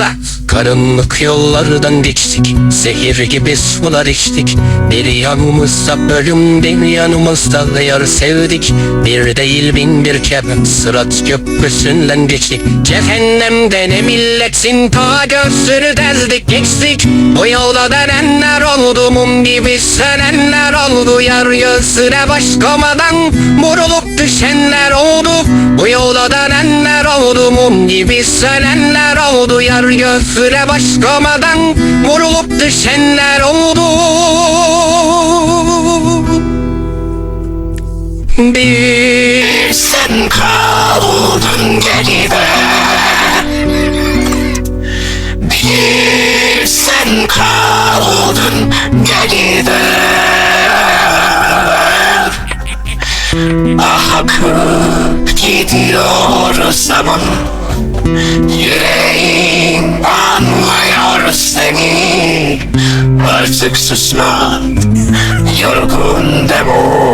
da Karanlık yollardan geçtik. Zehir gibi sular içtik. Bir yanımızda ölüm bir yanımızda yar sevdik. Bir değil bin bir kere Sırat köprüsünden geçtik. Cehennemde ne milletin ta göğsünü deldik geçtik. Bu yolda denenler oldu mum gibi sönenler oldu. Yar göğsüne baş komadan vurulup düşenler oldu. Bu yolda oldu mum gibi sönenler oldu Yar göğsüne baş komadan vurulup düşenler oldu. Bir sen kaldın geride Bir sen kaldın Ah akıp gidiyor zaman. Yüreğim anlıyor seni. Artık susma Yorgun demo